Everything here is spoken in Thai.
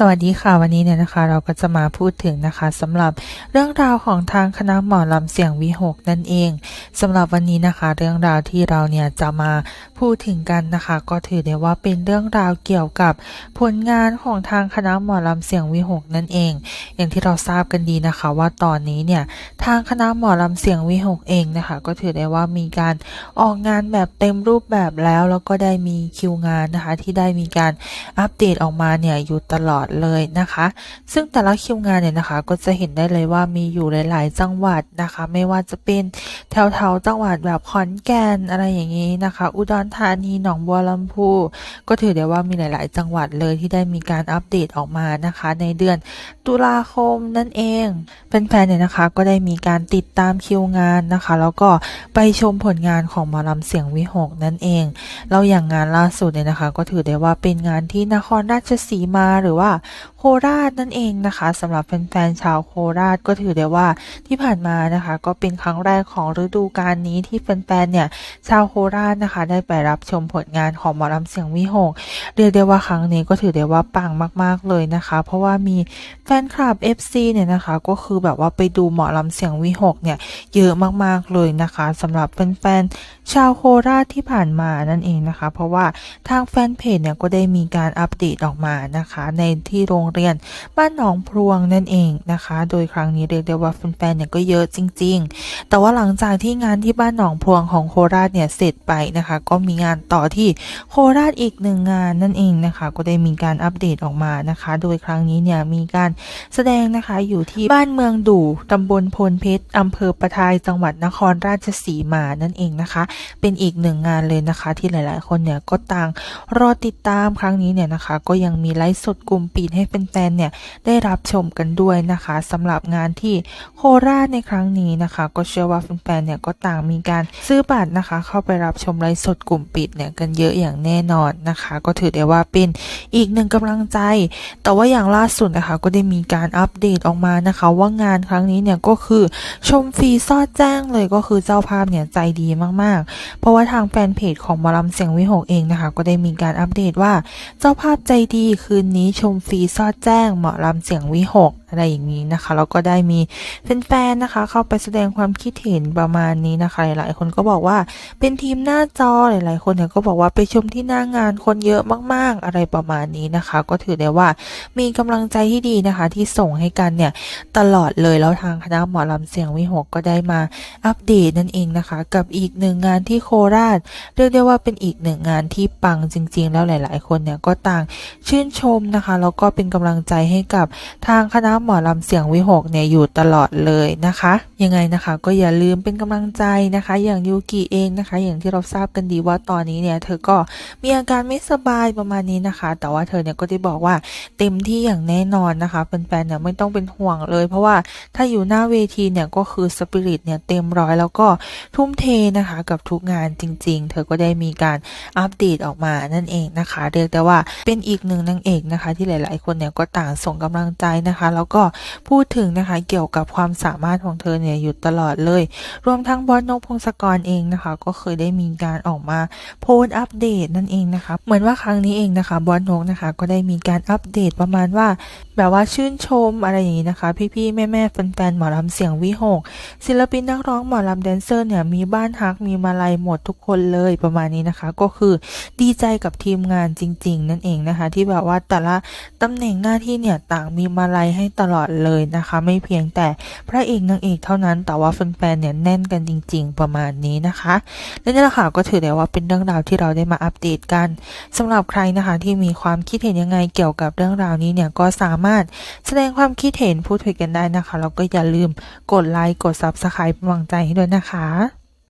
สวัสดีค่ะวันนี้เนี่ยนะคะ เราก็จะมาพูดถึงนะคะสำหรับเรื่องราวของทางคณะหมอลำเสียงวิหกนั่นเองสำหรับวันนี้นะคะ เรื่องราวที่เราเนี่ยจะมาพูดถึงกันนะคะ ก็ถือได้ว่าเป็นเรื่องราวเกี่ยวกับผลงานของทางคณะหมอลำเสียงวิหกนั่นเอง อย่างที่เราทราบกันดีนะคะ ว่าตอนนี้เนี่ยทางคณะหมอลำเสียงวิหกเองนะคะ ก็ถือได้ว่ามีการออกงานแบบเต็มรูปแบบแล้ว แล้วก็ได้มีคิวงานนะคะ ที่ได้มีการอัปเดตออกมาเนี่ยอยู่ตลอดเลยนะคะ ซึ่งแต่ละคิวงานเนี่ยนะคะ ก็จะเห็นได้เลยว่ามีอยู่หลาย ๆ จังหวัดนะคะ ไม่ว่าจะเป็นแถวๆจังหวัดแบบขอนแก่นอะไรอย่างนี้นะคะ อุดรธานีหนองบัวลำพูก็ถือได้ว่ามีหลาย ๆ จังหวัดเลยที่ได้มีการอัปเดตออกมานะคะ ในเดือนตุลาคมนั่นเองแฟนๆเนี่ยนะคะ ก็ได้มีการติดตามคิวงานนะคะ แล้วก็ไปชมผลงานของหมอลำเสียงวิหกนั่นเองเราอย่างงานล่าสุดเนี่ยนะคะ ก็ถือได้ว่าเป็นงานที่นครราชสีมาหรือว่าโคราชนั่นเองนะคะสำหรับแฟนๆชาวโคราชก็ถือได้ว่าที่ผ่านมานะคะ ก็เป็นครั้งแรกของฤดูกาลนี้ที่แฟนๆเนี่ยชาวโคราชนะคะ ได้ไปรับชมผลงานของหมอลำเสียงวิหกเรียกได้ว่าครั้งนี้ก็ถือได้ว่าปังมาก ๆเลยนะคะ เพราะว่ามีแฟนคลับ FC เนี่ยนะคะ ก็คือแบบว่าไปดูหมอลำเสียงวิหกเนี่ยเยอะมากๆเลยนะคะสำหรับแฟนๆชาวโคราชที่ผ่านมานั่นเองนะคะ เพราะว่าทางแฟนเพจเนี่ยก็ได้มีการอัปเดตออกมานะคะ ในที่โรงเรียนบ้านหนองพรวงนั่นเองนะคะ โดยครั้งนี้เรียกได้ว่าแฟนๆเนี่ยก็เยอะจริง ๆ แต่ว่าหลังจากที่งานที่บ้านหนองพรวงของโคราชเนี่ยเสร็จไปนะคะ ก็มีงานต่อที่โคราชอีกหนึ่งงานนั่นเองนะคะ ก็ได้มีการอัปเดตออกมานะคะ โดยครั้งนี้เนี่ยมีการแสดงนะคะอยู่ที่บ้านเมืองดู่ตำบลพลเพชรอำเภอประทายจังหวัดนครราชสีมานั่นเองนะคะ เป็นอีกหนึ่งงานเลยนะคะ ที่หลายๆ คนเนี่ยก็ต่างรอติดตามครั้งนี้เนี่ยนะคะ ก็ยังมีไลฟ์สดกลุ่มปิดให้แฟนๆเนี่ยได้รับชมกันด้วยนะคะสำหรับงานที่โคราชในครั้งนี้นะคะ ก็เชื่อว่าแฟนๆเนี่ยก็ต่างมีการซื้อบัตรนะคะ เข้าไปรับชมไลฟ์สดกลุ่มปิดเนี่ยกันเยอะอย่างแน่นอนนะคะ ก็ถือได้ว่าเป็นอีกหนึ่งกำลังใจ แต่ว่าอย่างล่าสุดนะคะ ก็ได้มีการอัปเดตออกมานะคะ ว่างานครั้งนี้เนี่ยก็คือชมฟรีซอดแจ้งเลยก็คือเจ้าภาพเนี่ยใจดีมากๆ เพราะว่าทางแฟนเพจของมอลำเสียงวิหกเองนะคะ ก็ได้มีการอัปเดตว่าเจ้าภาพใจดีคืนนี้ชมฟรีซอดแจ้งหมอลำเสียงวิหกอะไรอย่างนี้นะคะแล้วก็ได้มีแฟนๆนะคะ เข้าไปแสดงความคิดเห็นประมาณนี้นะคะ หลายๆคนก็บอกว่าเป็นทีมหน้าจอหลายๆคนเนี่ยก็บอกว่าไปชมที่หน้างานคนเยอะมากๆอะไรประมาณนี้นะคะ ก็ถือได้ว่ามีกำลังใจที่ดีนะคะ ที่ส่งให้กันเนี่ยตลอดเลยแล้วทางคณะหมอลำเสียงวิหกก็ได้มาอัปเดตนั่นเองนะคะ กับอีกหนึ่งงานที่โคราช เรียกได้ว่าเป็นอีกหนึ่งงานที่ปังจริง ๆ แล้วหลาย ๆ คนเนี่ยก็ต่างชื่นชมนะคะแล้วก็เป็นกำลังใจให้กับทางคณะหมอลำเสียงวิหกเนี่ยอยู่ตลอดเลยนะคะ ยังไงนะคะ ก็อย่าลืมเป็นกำลังใจนะคะ อย่างยูกิเองนะคะ อย่างที่เราทราบกันดีว่าตอนนี้เนี่ยเธอก็มีอาการไม่สบายประมาณนี้นะคะ แต่ว่าเธอเนี่ยก็ได้บอกว่าเต็มที่อย่างแน่นอนนะคะแฟนๆเนี่ยไม่ต้องเป็นห่วงเลย เพราะว่าถ้าอยู่หน้าเวทีเนี่ยก็คือสปิริตเนี่ยเต็มร้อยแล้วก็ทุ่มเทนะคะกับทุกงานจริง ๆ เธอก็ได้มีการอัปเดตออกมานั่นเองนะคะ เรียกได้ว่าเป็นอีกหนึ่งนางเอกนะคะ ที่หลาย ๆ คนเนี่ยก็ต่างส่งกำลังใจนะคะแล้วก็พูดถึงนะคะเกี่ยวกับความสามารถของเธอเนี่ยอยู่ตลอดเลย รวมทั้งบอสนกพงศกรเองนะคะ ก็เคยได้มีการออกมาโพสต์อัปเดตนั่นเองนะคะ เหมือนว่าครั้งนี้เองนะคะบอสนกนะคะ ก็ได้มีการอัปเดตประมาณว่า แบบว่าชื่นชมอะไรอย่างนี้นะคะ พี่ๆแม่ๆแฟนๆหมอลำเสียงวิหกศิลปินนักร้องหมอลำแดนเซอร์เนี่ยมีบ้านฮักมีมาลัยหมดทุกคนเลยประมาณนี้นะคะ ก็คือดีใจกับทีมงานจริง ๆ นั่นเองนะคะ ที่แบบว่าแต่ละตำแหน่งหน้าที่เนี่ยต่างมีมาลัยให้ตลอดเลยนะคะ ไม่เพียงแต่พระเอกนางเอกเท่านั้นแต่ว่าแฟนๆเนี่ยแน่นกันจริง ๆ ประมาณนี้นะคะและนี่แหละค่ะก็ถือได้ว่าเป็นเรื่องราวที่เราได้มาอัปเดตกันสำหรับใครนะคะที่มีความคิดเห็นยังไงเกี่ยวกับเรื่องราวนี้เนี่ยก็สามารถแสดงความคิดเห็นพูดคุยกันได้นะคะแล้วก็อย่าลืมกดไลค์กด Subscribe เป็นกำลังใจให้ด้วยนะคะ